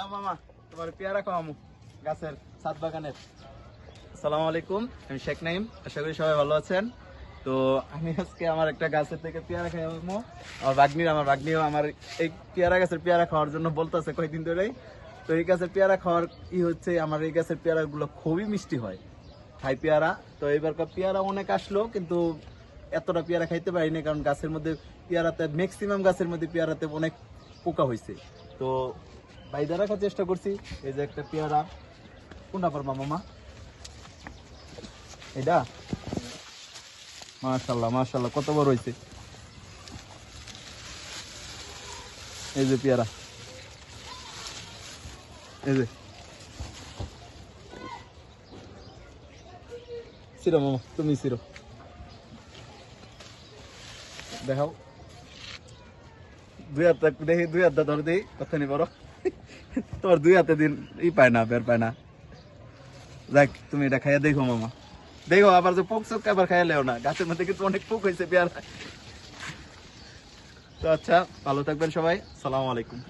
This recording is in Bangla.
আ মামা পেয়ারা খাওয়ামু গাছের বাগানের। আসসালামু আলাইকুম শেখ সবাই ভালো আছেন। তো আমি আজকে আমার একটা গাছের থেকে পেয়ারা আমার আমার এই পেয়ারা গাছের পেয়ারা খাওয়ার জন্য বলতেছে ধরেই। তো এই গাছের পেয়ারা খাওয়ার ই হচ্ছে, আমার এই গাছের পেয়ারাগুলো খুবই মিষ্টি হয়। খাই পেয়ারা। তো এবারকার পেয়ারা অনেক আসলো, কিন্তু এতটা পেয়ারা খাইতে পারিনি, কারণ গাছের মধ্যে পেয়ারাতে ম্যাক্সিমাম গাছের মধ্যে পেয়ারাতে অনেক পোকা হয়েছে তো বাইদা রাখার চেষ্টা করছি। এই যে একটা পেয়ারা। কোনটা পারবা, মামা? এটা মাশাল্লাহ মাশাল্লাহ, কত বড় হয়েছে এই যে পেয়ারা। এই যে। সিরো, মামা, তুমি সিরো। দেখাও। দুই হাত দেখি, দুই হাত ধর দিই কতখানি বড়। তোমার দুই হাতে দিন ই পায় না, বের পায় না। যাক, তুমি এটা খাইয়া দেখো মামা। দেখো, আবার যে পোক চোখ আবার খাইয়া লেও না। গাছের মধ্যে কিন্তু অনেক পোক হয়েছে পেয়ারা। তো আচ্ছা ভালো থাকবেন সবাই। সালাম আলাইকুম।